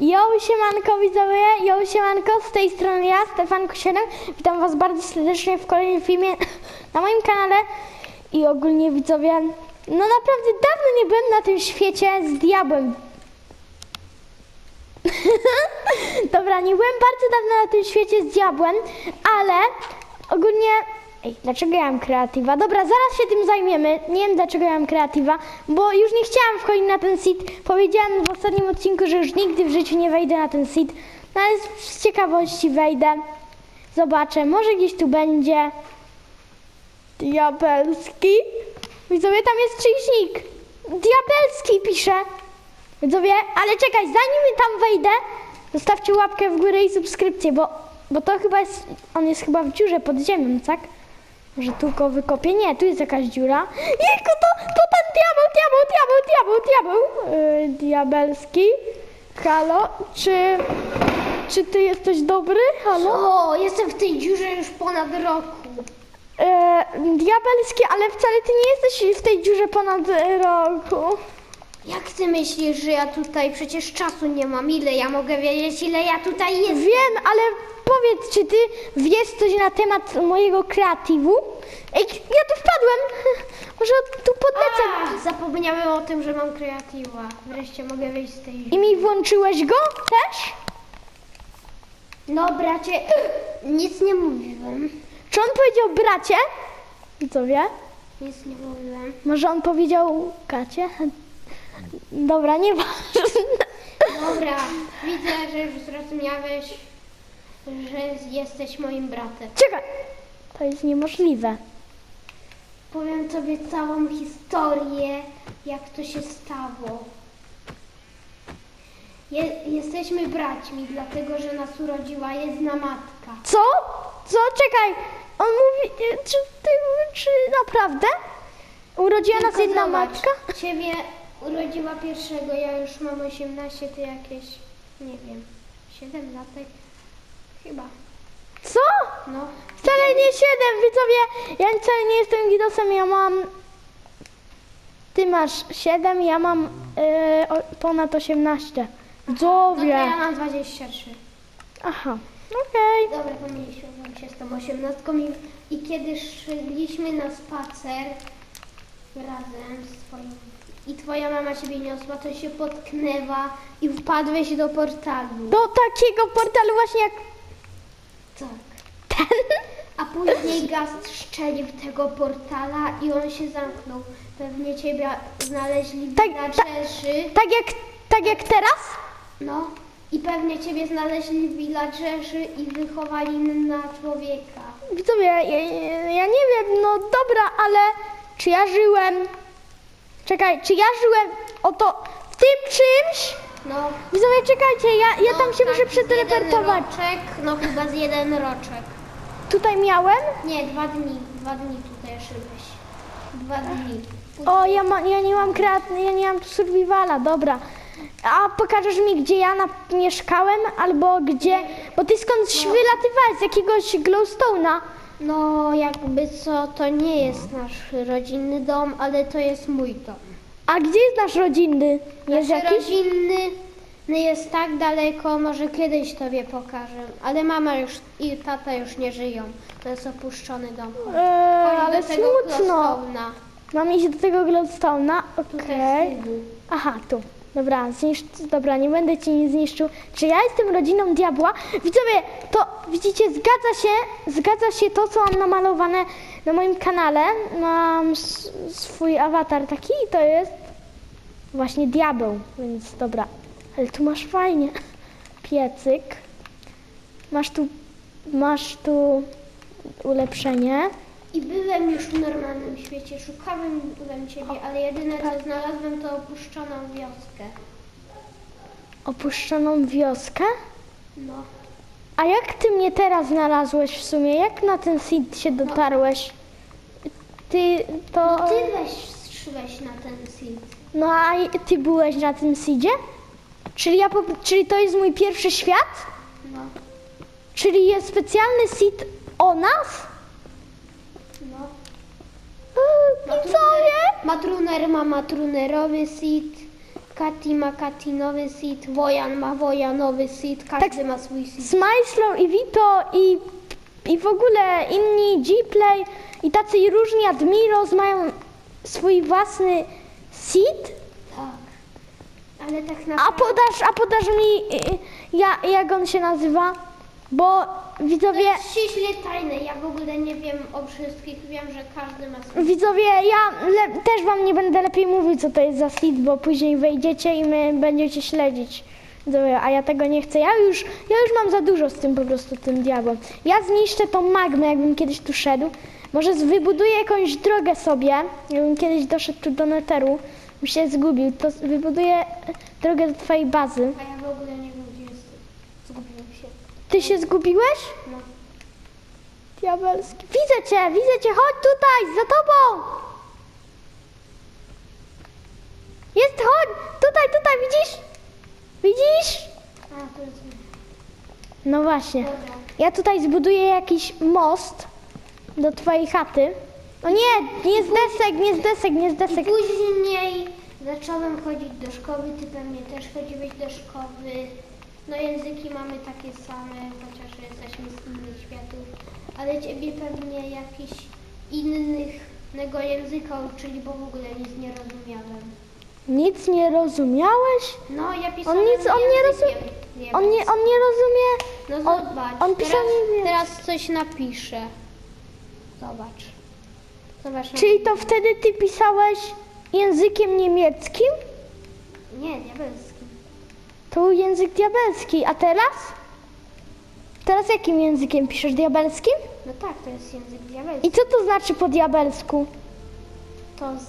Jo, siemanko widzowie, jo, siemanko, z tej strony ja, Stefanko7. Witam was bardzo serdecznie w kolejnym filmie na moim kanale. I ogólnie widzowie, no naprawdę dawno nie byłem na tym świecie z diabłem. Dobra, nie byłem bardzo dawno na tym świecie z diabłem, ale ogólnie... Ej, dlaczego ja mam kreatywa? Dobra, zaraz się tym zajmiemy. Nie wiem dlaczego ja mam kreatywa, bo już nie chciałam wchodzić na ten sit. Powiedziałam w ostatnim odcinku, że już nigdy w życiu nie wejdę na ten sit. No ale z- ciekawości wejdę. Zobaczę, może gdzieś tu będzie diabelski. Widzowie, tam jest czyjś nick. Diabelski pisze. Widzowie, ale czekaj, zanim tam wejdę, zostawcie łapkę w górę i subskrypcję, bo, bo to chyba jest, on jest chyba w dziurze pod ziemią, tak? Może tu go wykopię? Nie, tu jest jakaś dziura. Jejku, to, to ten diabeł, diabeł, diabeł, diabeł, diabeł. Yy, diabelski. Halo, czy, czy ty jesteś dobry? Halo? O, jestem w tej dziurze już ponad roku. E, diabelski, ale wcale ty nie jesteś w tej dziurze ponad e, roku. Jak ty myślisz, że ja tutaj przecież czasu nie mam? Ile ja mogę wiedzieć, ile ja tutaj jestem? Wiem, ale powiedz, czy ty wiesz coś na temat mojego kreatywu? Ej, ja tu wpadłem. Może tu podlecę. A, zapomniałem o tym, że mam kreatywa. Wreszcie mogę wyjść z tej I mi włączyłeś go też? No, bracie, nic nie mówiłem. Czy on powiedział bracie? Co wie? Nic nie mówiłem. Może on powiedział Kacie? Dobra, nieważne. Dobra, widzę, że już zrozumiałeś, że jesteś moim bratem. Czekaj. To jest niemożliwe. Powiem tobie całą historię, jak to się stało. Je, jesteśmy braćmi, dlatego że nas urodziła jedna matka. Co? Co? Czekaj. On mówi, czy ty, czy naprawdę? Urodziła nas Tylko jedna zobacz, matka? Ciebie urodziła pierwszego, ja już mam 18, ty jakieś, nie wiem, 7 latek? Chyba. Co? No. Wcale nie siedem, widzowie. Ja wcale nie jestem gidosem, ja mam... Ty masz 7, ja mam yy, ponad 18. No to Widzowie. ja mam 23. Aha, okej. Dobra, pomyliśmy się z tą 18 i, i kiedy szliśmy na spacer razem z twoim i twoja mama ciebie niosła, to się potknęła i wpadłeś do portalu. Do takiego portalu właśnie jak Tak. ten. A później gaz strzelił tego portala i on się zamknął. Pewnie ciebie znaleźli Tak, villagerzy. Tak jak, tak jak teraz? No. I pewnie ciebie znaleźli villagerzy i wychowali na człowieka. Widzowie, ja, ja, ja nie wiem, no dobra, ale czy ja żyłem... Czekaj, czy ja żyłem oto w tym czymś? No. Widzowie, czekajcie, ja, ja no, tam się tak, muszę przeteleportować. Roczek, no chyba z jeden roczek. Tutaj miałem? Nie, dwa dni. Dwa dni tutaj szyłeś. Dwa dni. O, ja, ma, ja nie mam kreatny, ja nie mam tu survivala, dobra. A pokażesz mi, gdzie ja na, mieszkałem, albo gdzie, bo ty skądś wylatywałeś z jakiegoś glowstone'a. No jakby co, to nie jest nasz rodzinny dom, ale to jest mój dom. A gdzie jest nasz rodzinny? Jest Nasz jakiś? rodzinny jest tak daleko, może kiedyś tobie pokażę, ale mama już i tata już nie żyją. To jest opuszczony dom. Eee, Chodź ale do tego smutno. glowstone'a. Mam iść do tego glowstone'a, okej. Tutaj z tyłu. Aha, tu. Dobra, zniszcz, dobra, nie będę ci nie zniszczył. Czy ja jestem rodziną diabła? Widzowie, to widzicie, zgadza się, zgadza się to, co mam namalowane na moim kanale. Mam swój awatar taki i to jest właśnie diabeł, więc dobra. Ale tu masz fajnie. Piecyk. Masz tu, masz tu ulepszenie. I byłem już w normalnym świecie, szukałem byłem ciebie, ale jedyne co znalazłem to opuszczoną wioskę. Opuszczoną wioskę. No. A jak ty mnie teraz znalazłeś w sumie? Jak na ten seed się dotarłeś? Ty to. Ty weź szłeś na ten seed. No a ty byłeś na tym seedzie? Czyli, ja po... Czyli to jest mój pierwszy świat? No. Czyli jest specjalny seed o nas? No. Nie? Matruner ma matrunerowy seed, Kati ma Katinowy seed, Wojan ma Wojanowy seed, każdy ma swój seed. Smajslow i Vito i, i w ogóle inni Gplay i tacy różni Admiros mają swój własny seed? Tak. Ale tak A naprawdę... podasz, a podasz mi, y, ja, jak on się nazywa? Bo To widzowie, jest ściśle tajne, ja w ogóle nie wiem o wszystkich, wiem, że każdy ma swój widzowie, ja też wam nie będę lepiej mówił, co to jest za seed, bo później wejdziecie i my będziecie śledzić. Widzowie, a ja tego nie chcę. Ja już, ja już mam za dużo z tym po prostu, tym diabłem. Ja zniszczę tą magmę, jakbym kiedyś tu szedł. Może wybuduję jakąś drogę sobie, jakbym kiedyś doszedł tu do Netheru, bym się zgubił, to wybuduję drogę do twojej bazy. A ja w ogóle nie wiem, gdzie jestem. Zgubiłem się. Ty się zgubiłeś? No. Diabelski. Widzę cię, widzę cię, chodź tutaj, za tobą! Jest, chodź, tutaj, tutaj, widzisz? Widzisz? A, to jest... No właśnie. Ja tutaj zbuduję jakiś most do twojej chaty. O nie, nie z desek, nie z desek, nie z I desek. później zacząłem chodzić do szkoły, ty pewnie też chodziłeś do szkoły. No języki mamy takie same, chociaż jesteśmy z innych światów. Ale ciebie pewnie jakiś innego języka uczyli, bo w ogóle nic nie rozumiałem. Nic nie rozumiałeś? No ja pisałem On nic, on nie językiem rozumie. On nie, on nie rozumie. No on- zobacz, on pisał teraz, niemiecki. teraz coś napiszę. Zobacz. Zobacz. Czyli to wtedy ty pisałeś językiem niemieckim? Nie, diabelski. To był język diabelski, a teraz? Teraz jakim językiem piszesz? Diabelskim? No tak, to jest język diabelski. I co to znaczy po diabelsku? To, z,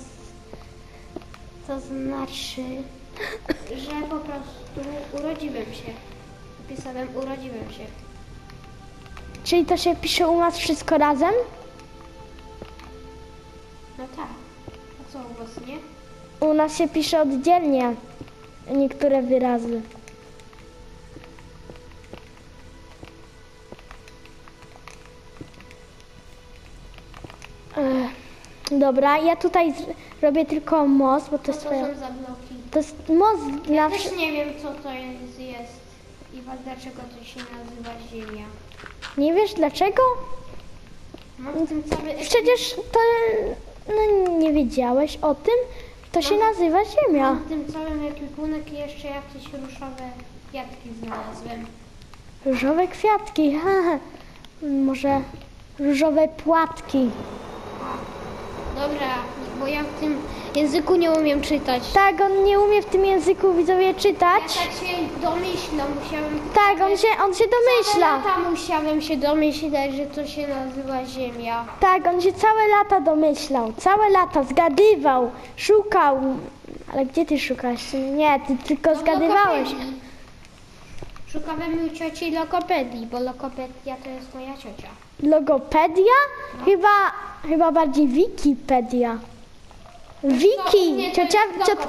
to znaczy, że po prostu urodziłem się. Pisałem urodziłem się. Czyli to się pisze u nas wszystko razem? No tak. A co u was, nie? U nas się pisze oddzielnie niektóre wyrazy. Ech, Dobra, ja tutaj robię tylko most, bo to jest, to twoja- są za bloki? to jest most dla... Ja też nie wiem, co to jest, jest i dlaczego to się nazywa Ziemia. Nie wiesz dlaczego? Mam tym cały... Przecież to no, nie wiedziałeś o tym, to się nazywa Ziemia. W tym całym ekwipunek i jeszcze jakieś ruszowe kwiatki znalazłem. Różowe kwiatki. Może różowe płatki. Dobra, bo ja w tym języku nie umiem czytać. Tak, on nie umie w tym języku widzowie Ja czytać. tak się domyślam, musiałem... Tak, on się, on się Całe domyśla. lata musiałem się domyślać, że to się nazywa Ziemia. Tak, on się całe lata domyślał. Całe lata zgadywał, szukał. Ale gdzie ty szukasz? Nie, ty tylko No, zgadywałeś. lokopedii. Szukałem u cioci lokopedii, bo lokopedia to jest moja ciocia. Logopedia? Chyba, chyba bardziej Wikipedia. Wiki, nie, to ciocia, jest ciot,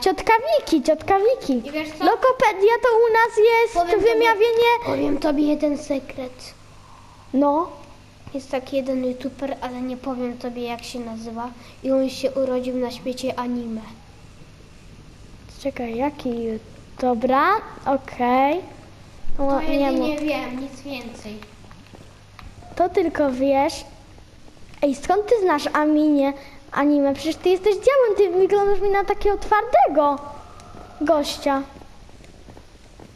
ciotka Wiki, ciotka Wiki. I wiesz co? Lokopedia to u nas jest Powiem tobie- wymawianie... Powiem tobie jeden sekret. No, Jest taki jeden youtuber, ale nie powiem tobie jak się nazywa. I on się urodził na świecie anime. czekaj, jaki... Dobra, okej. To nie jedynie wiem, nic więcej. To tylko wiesz. Ej, skąd ty znasz Aminie, anime? Przecież ty jesteś diabłem, ty wyglądasz mi na takiego twardego gościa.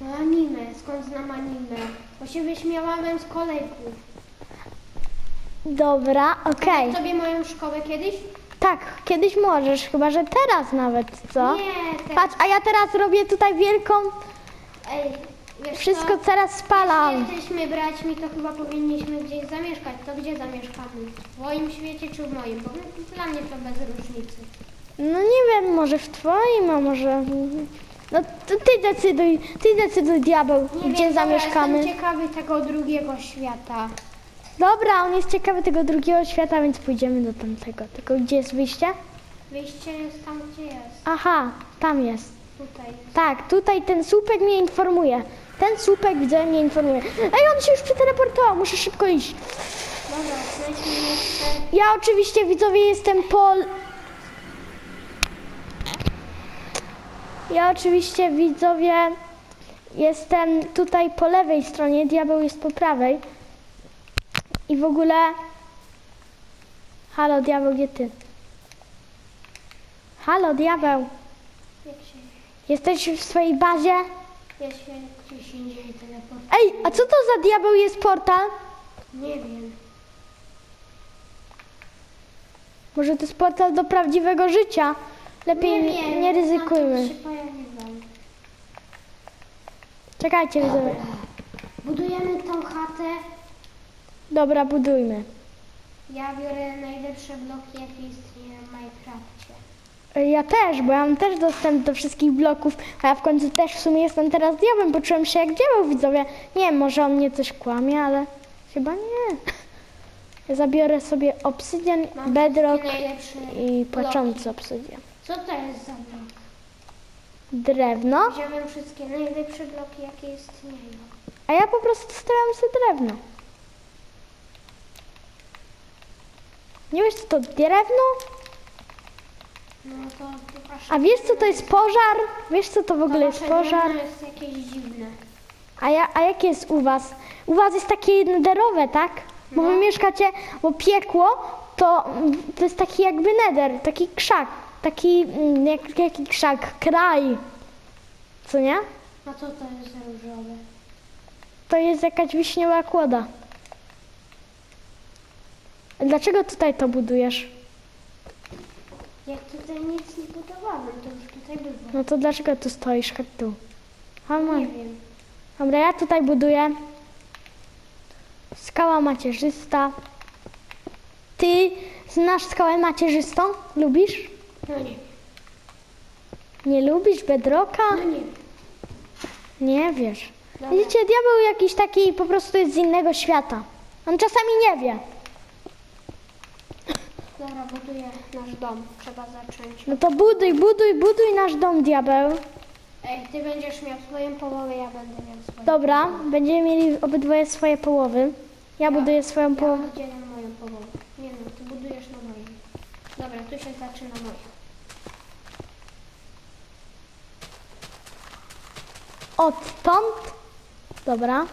No anime, skąd znam anime? Bo się wyśmiałałem z kolegów. Dobra, okej. Tobie moją szkołę kiedyś? Tak, kiedyś możesz, chyba że teraz nawet, co? Nie, teraz. Patrz, a ja teraz robię tutaj wielką, Ej, wiesz wszystko co? teraz spalam. Jeśli jesteśmy braćmi, to chyba powinniśmy gdzieś zamieszkać. To gdzie zamieszkamy? W twoim świecie czy w moim? Bo dla mnie to bez różnicy. No nie wiem, może w twoim, a może... No to ty decyduj, ty decyduj diabeł, Nie gdzie wiem, zamieszkamy. Jestem ciekawy tego drugiego świata. Dobra, on jest ciekawy tego drugiego świata, więc pójdziemy do tamtego. Tylko gdzie jest wyjście? Wyjście jest tam, gdzie jest. Aha, tam jest. Tutaj jest. Tak, tutaj ten słupek mnie informuje. Ten słupek widzę mnie informuje. Ej, on się już przeteleportował, muszę szybko iść. Dobra, znajdźmy jeszcze... Ja oczywiście widzowie jestem po... ja oczywiście widzowie jestem tutaj po lewej stronie, diabeł jest po prawej. I w ogóle... Halo, diabeł, gdzie ty? Halo, diabeł. Jesteś w swojej bazie? Ja się gdzieś indziej teleport. Ej, a co to za diabeł jest portal? Nie wiem. Może to jest portal do prawdziwego życia? Lepiej nie, wiem, nie ryzykujmy. tam się pojawiłem. Czekajcie, widzowie. Budujemy tą chatę. Dobra, budujmy. Ja biorę najlepsze bloki, jakie istnieją w Minecrafcie. Ja też, bo ja mam też dostęp do wszystkich bloków, a ja w końcu też w sumie jestem teraz diabłem, poczułem się jak diabeł, widzowie. Nie wiem, może on mnie coś kłamie, ale chyba nie. Ja zabiorę sobie obsydian, Mam bedrock wszystkie najlepsze i bloki. płaczący obsydian. Co to jest za blok? Drewno, Wziąłem wszystkie najlepsze bloki, jakie istnieją. a ja po prostu stawiam sobie drewno. Nie wiesz co to drewno? No to A wiesz co to jest pożar? Wiesz co to w ogóle jest wasze pożar? drewno jest jakieś dziwne. A, ja, a jakie jest u was? U was jest takie nederowe, tak? Bo wy No. mieszkacie, bo piekło to, to jest taki jakby neder, taki krzak, taki, mm, jak, jaki krzak, kraj. Co nie? A co to jest za różowe? To jest jakaś wiśniowa kłoda. Dlaczego tutaj to budujesz? Jak tutaj nic nie budowałem, to już tutaj było. No to dlaczego tu stoisz? Tu. Chodź, Nie wiem. Dobra, ja tutaj buduję. Skała macierzysta. Ty znasz skałę macierzystą? Lubisz? No nie. Nie lubisz bedroka? No nie. Nie wiesz. Dobra. Widzicie, diabeł jakiś taki po prostu jest z innego świata. On czasami nie wie. Dobra, buduję nasz dom. Trzeba zacząć. No to buduj, buduj, buduj nasz dom, diabeł. Ej, ty będziesz miał swoją połowę, ja będę miał swoją. Dobra, będziemy mieli obydwoje swoje połowy. Ja buduję swoją Ja połowę. oddzielę moją połowę. Nie no, ty budujesz na mojej. Dobra, tu się zaczyna moja. Odtąd. Dobra.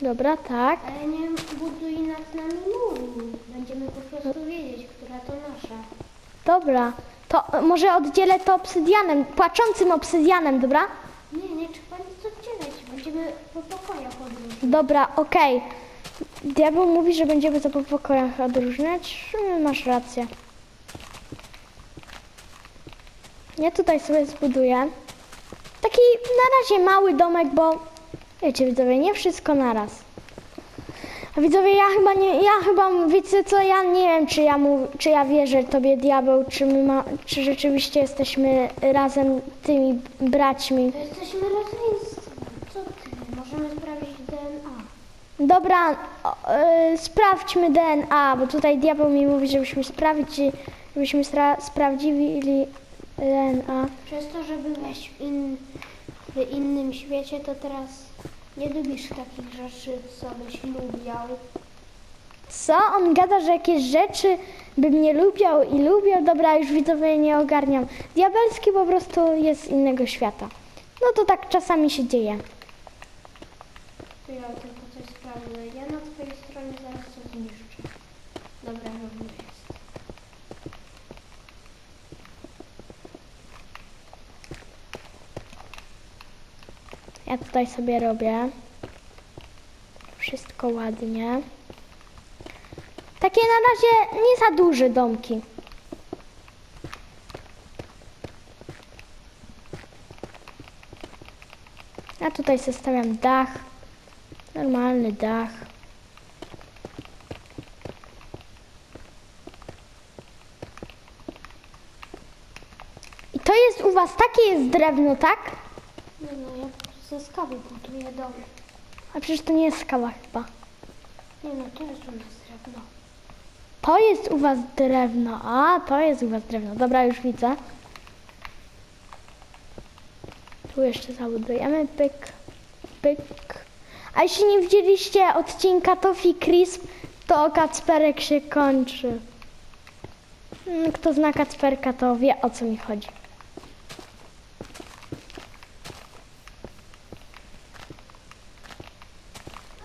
Dobra, tak. Ale nie buduj nad nami muru. Będziemy po prostu wiedzieć, która to nasza. Dobra. To może oddzielę to obsydianem, płaczącym obsydianem, dobra? Nie, nie trzeba nic oddzielać. Będziemy po pokojach odróżniać. Dobra, okej. Diabeł mówi, że będziemy to po pokojach odróżniać. Mm, Masz rację. Ja tutaj sobie zbuduję. Taki na razie mały domek, bo wiecie widzowie, nie wszystko naraz. Widzowie, ja chyba nie, ja chyba, wiecie co, ja nie wiem, czy ja, mu, czy ja wierzę tobie diabeł, czy, my ma, czy rzeczywiście jesteśmy razem tymi braćmi. To jesteśmy rodzeństwem. Co ty? Możemy sprawdzić DNA. Dobra, o, y, sprawdźmy DNA, bo tutaj diabeł mi mówi, żebyśmy sprawdzi, żebyśmy stra- sprawdzili DNA. Przez to, że byłeś in, w innym świecie, to teraz nie lubisz takich rzeczy, co byś lubiał. Co? On gada, że jakieś rzeczy bym nie lubiał i lubiał. Dobra, już widzowie nie ogarniam. Diabelski po prostu jest z innego świata. No to tak czasami się dzieje. To ja tylko coś sprawdzę. Ja na twojej stronie zaraz to zniszczę. Dobra, robię jest. Ja tutaj sobie robię. Wszystko ładnie. Takie na razie nie za duże domki. Ja tutaj sobie stawiam dach. Normalny dach. I to jest u was takie jest drewno, tak? Nie ze skały buduję dom. A przecież to nie jest skała chyba. Nie no, to jest u nas drewno. To jest u was drewno. A, to jest u was drewno. Dobra, już widzę. Tu jeszcze zabudujemy. Pyk, pyk. A jeśli nie widzieliście odcinka Toffee Crisp, to Kacperek się kończy. Mm, Kto zna Kacperka, to wie o co mi chodzi.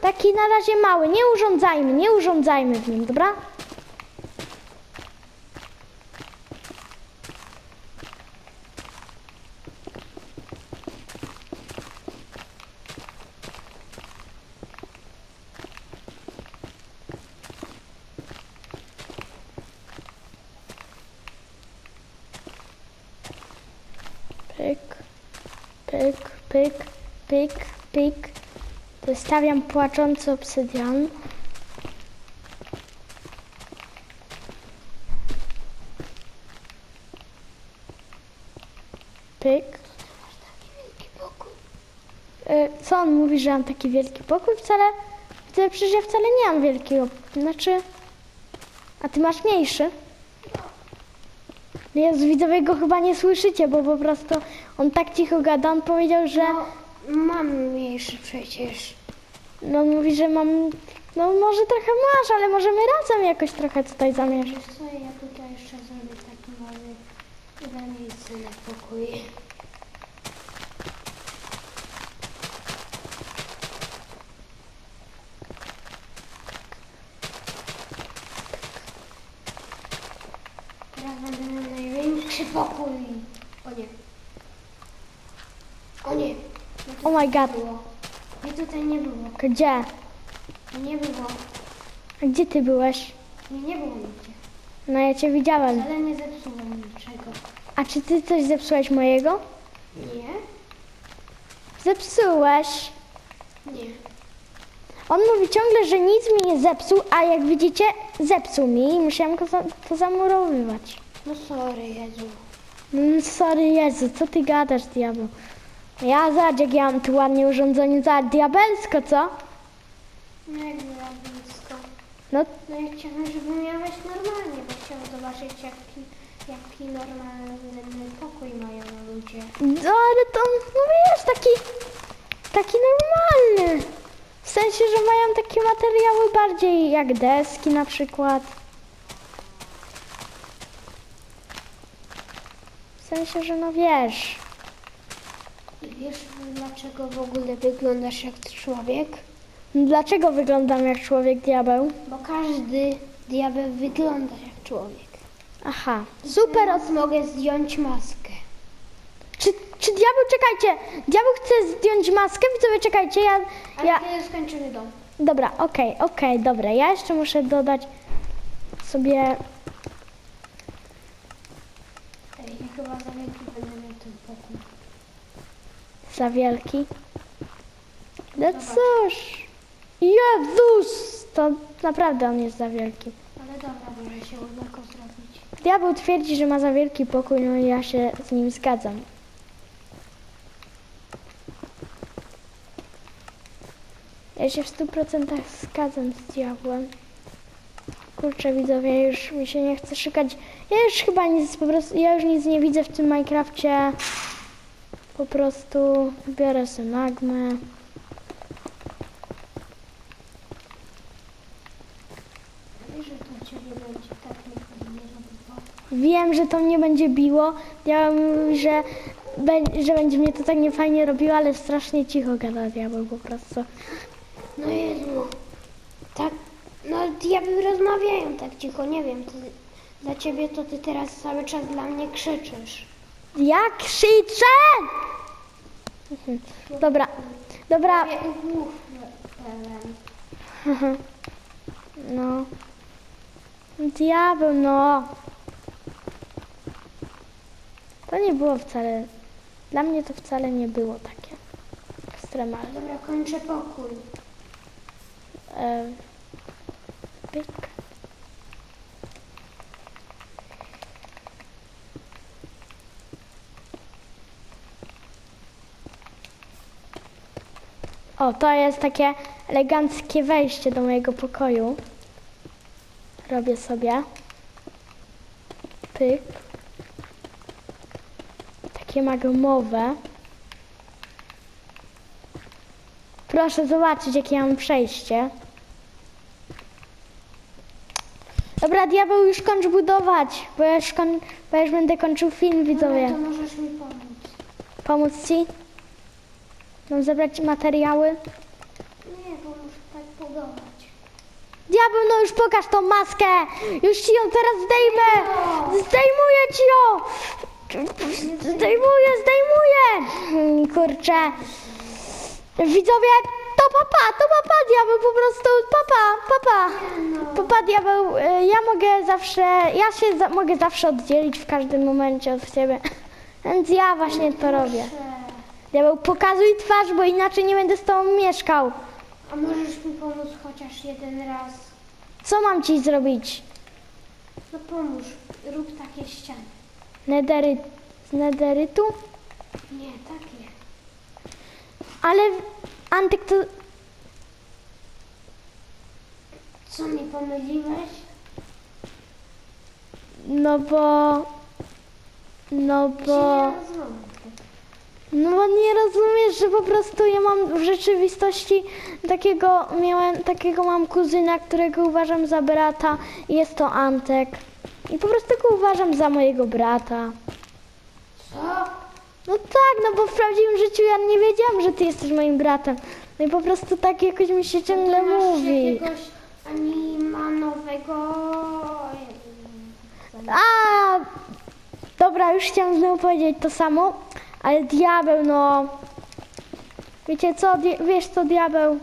Taki na razie mały, nie urządzajmy, nie urządzajmy w nim, dobra? Pyk, pyk, pyk, pyk, pyk. Wystawiam płaczący obsydian. Pyk. E, Co on mówi, że mam taki wielki pokój? Wcale, wcale przecież ja wcale nie mam wielkiego. Znaczy, a ty masz mniejszy? Jezu, widzowie go chyba nie słyszycie, bo po prostu on tak cicho gada. On powiedział, że No, mam mniejszy przecież. No mówi, że mam, no może trochę masz, ale możemy razem jakoś trochę tutaj zamierzyć. Wiesz co, ja tutaj jeszcze zrobię taki mały dla miejsca na pokój. Teraz będę miał największy pokój. O nie. O nie. To Oh my god. było. Tutaj nie było. Gdzie? Nie było. A gdzie ty byłeś? Nie, nie było nigdzie. No ja cię widziałem. Ale nie zepsułem niczego. A czy ty coś zepsułeś mojego? Nie? Zepsułeś. Nie. On mówi ciągle, że nic mi nie zepsuł, a jak widzicie, zepsuł mi i musiałem go za, to zamurowywać. No sorry, Jezu. Mm, sorry Jezu, co ty gadasz, diabeł? Ja zobacz, jak ja mam tu ładnie urządzenie, za diabelsko, co? No jak była blisko. No, No ja chciałam, żeby miałeś normalnie, bo chciałam zobaczyć jaki, jaki normalny pokój mają ludzie. no ale to, no wiesz, taki, taki normalny. W sensie, że mają takie materiały bardziej jak deski na przykład. W sensie, że no wiesz. Wiesz dlaczego w ogóle wyglądasz jak człowiek? Dlaczego wyglądam jak człowiek diabeł? Bo każdy diabeł wygląda jak człowiek. Aha, super. Teraz mogę zdjąć maskę. Czy, czy diabeł, czekajcie, diabeł chce zdjąć maskę? Widzowie, czekajcie, ja, Ale ja, kiedy skończymy dom? dobra, okej, okej, dobra, ja jeszcze muszę dodać sobie, Ej, chyba za wielki będę miał ten pokój. Za wielki. No cóż, Jezus, to naprawdę on jest za wielki. Ale dobra, może się uda go zrobić. Diabeł twierdzi, że ma za wielki pokój, no i ja się z nim zgadzam. Ja się w 100% zgadzam z diabłem. Kurczę widzowie, już mi się nie chce szukać. Ja już chyba nic po prostu, ja już nic nie widzę w tym Minecrafcie. Po prostu biorę sobie robiło. Wiem, że to mnie będzie biło. Mówi, że, że będzie mnie to tak niefajnie robiło, ale strasznie cicho gada diabeł po prostu. No Jezu. Tak, no diabły rozmawiają tak cicho, nie wiem. To, dla ciebie to ty teraz cały czas dla mnie krzyczysz. Jak krzyczę! Dobra, dobra. Ja. No. Diabeł, no. To nie było wcale. Dla mnie to wcale nie było takie ekstremalne. Dobra, kończę pokój. E, pyk. O, to jest takie eleganckie wejście do mojego pokoju. Robię sobie. Pyk. Takie magmowe. Proszę zobaczyć, jakie ja mam przejście. Dobra, diabeł, już kończ budować, bo ja już, koń, bo ja już będę kończył film, widzowie. No to możesz mi pomóc. Pomóc ci? Mam zebrać materiały? Nie, pomóż tak budować. Diabeł, no już pokaż tą maskę! Już ci ją teraz zdejmę! Zdejmuję ci ją! Zdejmuję, zdejmuję! Kurczę. Widzowie, to papa, to papa, diabeł po prostu, papa, papa. Papa, diabeł, y, ja mogę zawsze, ja się za, mogę zawsze oddzielić w każdym momencie od ciebie. Więc ja właśnie to robię. Diabeł, pokazuj twarz, bo inaczej nie będę z tobą mieszkał. A możesz mi pomóc chociaż jeden raz? Co mam ci zrobić? No pomóż, rób takie ściany. Nedery, z nederytu? Nie, takie. Ale Antyk to... Co mi pomyliłeś? No bo... No bo... nie rozumiem. No bo nie rozumiesz, że po prostu ja mam w rzeczywistości takiego... Miałem, takiego mam kuzyna, którego uważam za brata i jest to Antek. I po prostu go uważam za mojego brata. Co? No tak, no bo w prawdziwym życiu ja nie wiedziałam, że ty jesteś moim bratem. No i po prostu tak jakoś mi się ciągle Ty masz mówi. jakiegoś animanowego... A, dobra, już chciałam znowu powiedzieć to samo, ale diabeł, no. Wiecie co, wiesz co, diabeł?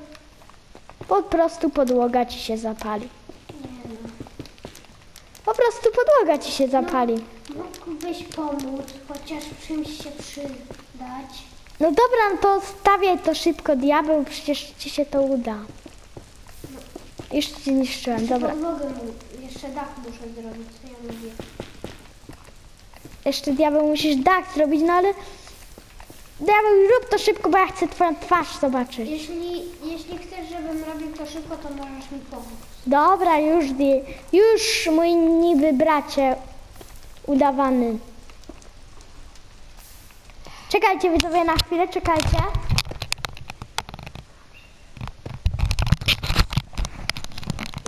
Po prostu podłoga ci się zapali. Nie no. Po prostu podłoga ci się zapali. Mógłbyś pomóc, chociaż czymś się przydać. No dobra, no to stawiaj to szybko, diabeł, przecież ci się to uda. Już ci zniszczyłem, dobra. Podłogę mu, jeszcze dach muszę zrobić, co ja mówię. Jeszcze diabeł musisz dach zrobić, no ale... Diabeł, rób to szybko, bo ja chcę twoją twarz zobaczyć. Jeśli, jeśli chcesz, żebym robił to szybko, to możesz mi pomóc. Dobra, już, di- już mój niby bracie udawany. Czekajcie widzowie na chwilę, czekajcie.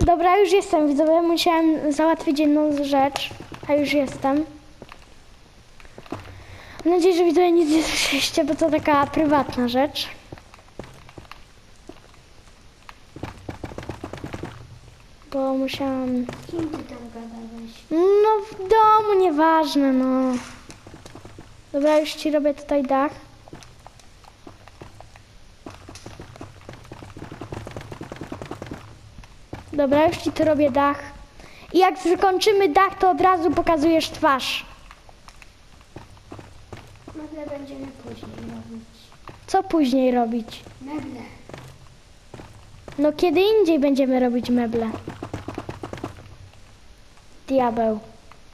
Dobra, już jestem widzowie, musiałem załatwić jedną rzecz, a już jestem. Mam nadzieję, że widzowie nic nie słyszeliście, bo to taka prywatna rzecz. Bo musiałam... Kim ty tam gadałeś? No w domu, nieważne, no. Dobra, już ci robię tutaj dach. Dobra, już ci tu robię dach. I jak zakończymy dach, to od razu pokazujesz twarz. Meble będziemy później robić. Co później robić? Meble. No kiedy indziej będziemy robić meble. Diabeł.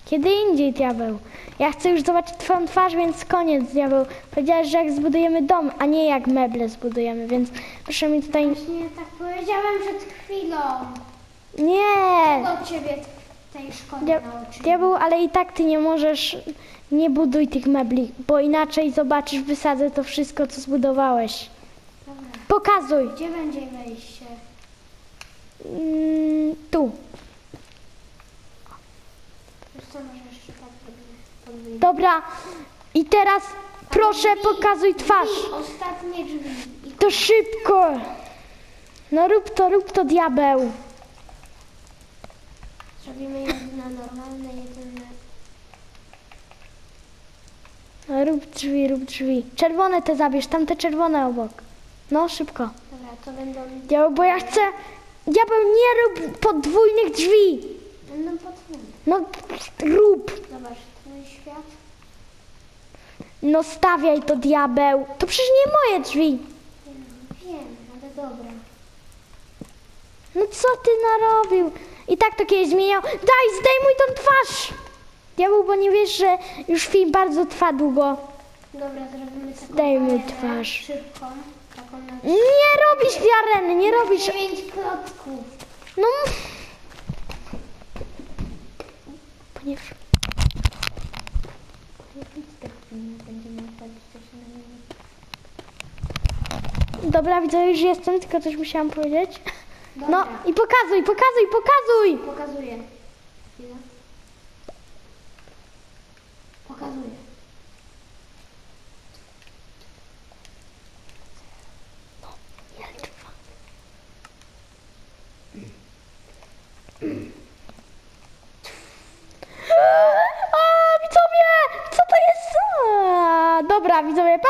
Kiedy indziej, diabeł. Ja chcę już zobaczyć twoją twarz, więc koniec, diabeł. Powiedziałeś, że jak zbudujemy dom, a nie jak meble zbudujemy, więc proszę mi tutaj... Właśnie tak powiedziałem przed chwilą. Nie! Od ciebie tej szkody Dia- nauczyli. Diabeł, ale i tak ty nie możesz... Nie buduj tych mebli, bo inaczej zobaczysz, wysadzę to wszystko, co zbudowałeś. Dobra. Pokazuj! Gdzie będzie wejście? Mm, tu. Wiesz co, może jeszcze tak. Podwójnie. Dobra. I teraz proszę pokazuj twarz. Ostatnie drzwi. I To szybko! No rób to, rób to diabeł. Zrobimy jedno normalne, jedyne. No, rób drzwi, rób drzwi. Czerwone te zabierz, tam te czerwone obok. No szybko. Dobra, to będą... Diabeł, bo ja chcę... Diabeł, nie rób podwójnych drzwi. Będą podwójne. No rób. Zobacz, twój świat. No stawiaj to diabeł. To przecież nie moje drzwi. Wiem, wiem, ale dobra. No co ty narobił? I tak to kiedyś zmieniał. Daj, zdejmuj tą twarz. Diabeł, bo nie wiesz, że już film bardzo trwa długo. Dobra, zrobimy taką Zdejmuj arenę twarz. Szybką. Taką na Nie robisz diareny, nie robisz... dziewięć klocków. No. Ponieważ... Będziemy wsadzić coś na nim. Dobra, widzę, już jestem, tylko coś musiałam powiedzieć. No i pokazuj, pokazuj, pokazuj! Pokazuję. Chwila. Pokazuję. Eee, a, widzowie, co to jest? Dobra, widzowie, papa!